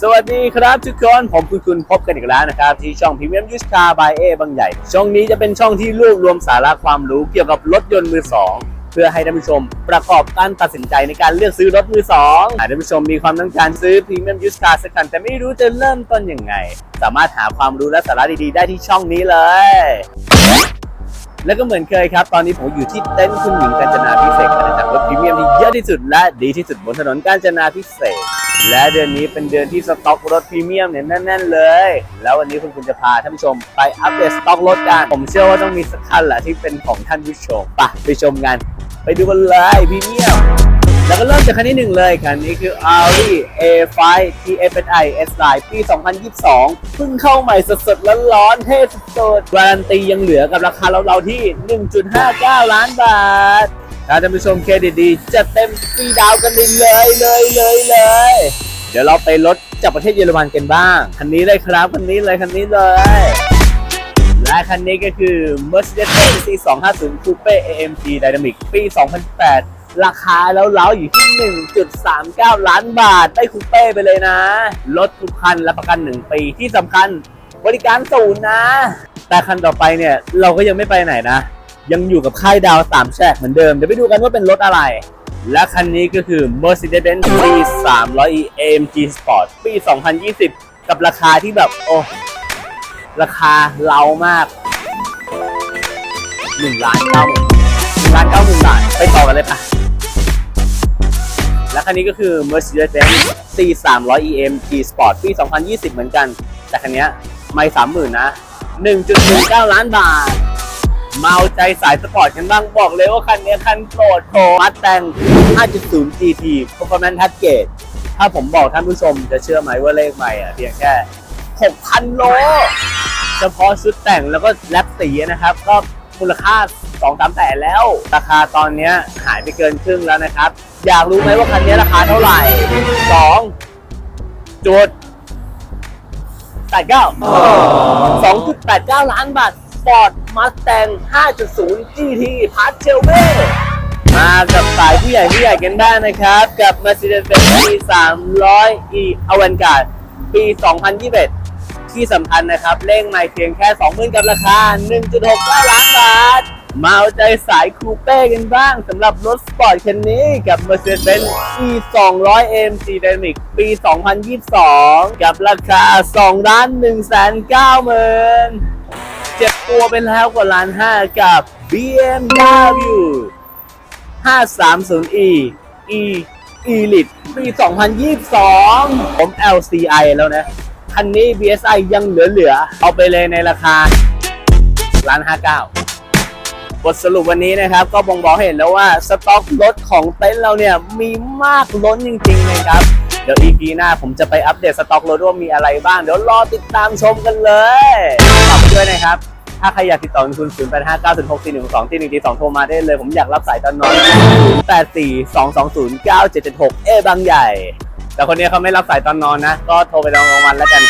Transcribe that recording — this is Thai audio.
สวัสดีครับทุกคน ผมคุณคุณพบกันอีกแล้วนะครับ ที่ช่อง Premium Used Car by A บางใหญ่ ช่องนี้จะเป็นช่องที่รวบรวมสาระความรู้เกี่ยวกับรถยนต์มือสองเพื่อให้ท่านผู้ชมประกอบการตัดสินใจในการเลือกซื้อรถมือสองหากท่านผู้ชมมีความต้องการซื้อ Premium Used Car สักคันแต่ไม่รู้จะเริ่มต้นยังไง สามารถหาความรู้และสาระดีๆ ได้ที่ช่องนี้เลย แล้วก็เหมือนเคยครับ ตอนนี้ผมอยู่ที่เต็นท์คุณหญิงกาญจนาพิเศษกอาณาจักรถพรีเมียมที่เยอะที่สุดและดีที่สุดบนถนนกาญจนาพิเศษ และเดือนนี้เป็นเดือนที่สต็อกรถพรีเมียมเนี่ยแน่นๆเลย แล้ววันนี้คุณคุณจะพาท่านผู้ชมไปอัปเดตสต็อกรถกัน ผมเชื่อว่าต้องมีสักคันแหละที่เป็นของท่านผู้ชมไปไปชมกัน ไปดูกันเลยพรีเมียม แล้วก็เริ่มจากคันที่หนึ่งเลยคันนี้คือ Audi A5 TFSI S Line ปี 2022 เพิ่งเข้าใหม่สดๆร้อนๆเท่สุดๆการันตียังเหลือกับราคาเราๆที่ 1.59 ล้านบาท ถ้าท่านผู้ชมเครดิตดีจะเต็มฟรีดาวกันเลยเลยเลยเลย เดี๋ยวเราไปรถจากประเทศเยอรมันกันบ้าง คันนี้เลยครับ คันนี้เลยคันนี้เลย และคันนี้ก็คือ Mercedes-Benz C250 Coupe AMG Dynamic ปี 2008 ราคาแล้วเล้าอยู่ที่ 1.39 ล้านบาท ได้คูเป้ไปเลยนะ รถทุกคันรับประกัน 1 ปีที่สำคัญบริการศูนย์นะ แต่คันต่อไปเนี่ย เราก็ยังไม่ไปไหนนะ ยังอยู่กับค่ายดาวสามแฉกเหมือนเดิม เดี๋ยวไปดูกันว่าเป็นรถอะไร และคันนี้ก็คือ Mercedes-Benz C 300 e AMG Sport ปี 2020 กับราคาที่แบบ โอ้ ราคาเล้ามากหนึ่งล้านเก้าหมื่นหนึ่งล้านเก้าหมื่นบาท ไปต่อกันเลยปะและคันนี้ก็คือ Mercedes-Benz C 300 EM G Sport ปี 2020 เหมือนกัน แต่คันนี้ไม่สามหมื่นนะ 1.19 ล้านบาท เมาใจสายสปอร์ตกันบ้างบอกเลยว่าคันนี้คันโปรดโคมัดแต่ง5.0 GT Performance Package ถ้าผมบอกท่านผู้ชมจะเชื่อไหมว่าเลขไม่อะเพียงแค่ 6,000 โล เฉพาะชุดแต่งแล้วก็แลปสีนะครับ ก็มูลค่า 2 3แสนแล้ว ราคาตอนนี้หายไปเกินครึ่งแล้วนะครับ อยากรู้ไหมว่าคันนี้ราคาเท่าไหร่ 2 จุด89 2.89 ล้านบาท Ford Mustang 5.0 GT p a s c h e l v e มากับสายผู้ใหญ่ผู้ใหญ่กันบ้างนะครับ กับ Mercedes-Benz C 300 E Avantgarde ปี 2021 ที่สำคัญนะครับ เร่งไม่เพียงแค่ 20,000 กับราคา 1.69 ล้านบาท มาเอาใจสายคูเป้กันบ้างสำหรับรถสปอร์ตคันนี้กับ Mercedes-Benz E 200 AMG Dynamic ปี 2022 กับราคา2ล้าน190,000 เจ็บตัวไปแล้วกว่าล้านห้ากับ BMW 530e e Elite ปี 2022 ผม LCI แล้วนะ คันนี้ BSI ยังเหลือๆ เอาไปเลยในราคาล้านห้าเก้าบทสรุปวันนี้นะครับ ก็บ่งบอกให้เห็นแล้วว่า สต็อกรถของเต็นท์เราเนี่ย มีมากล้นจริงๆนะครับ เดี๋ยว EP หน้าผมจะไปอัปเดตสต็อกรถว่ามีอะไรบ้าง เดี๋ยวรอติดตามชมกันเลยฝากไปด้วยนะครับ ถ้าใครอยากติดต่อคุณ0 8 5 9 6 4 1 2ที่1 2โทรมาได้เลย ผมอยากรับสายตอนนอน8 4 2 2 0 9 7 7 6 เอบางใหญ่ แต่คนนี้เขาไม่รับสายตอนนอนนะ ก็โทรไปตอนกลางวันแล้วกัน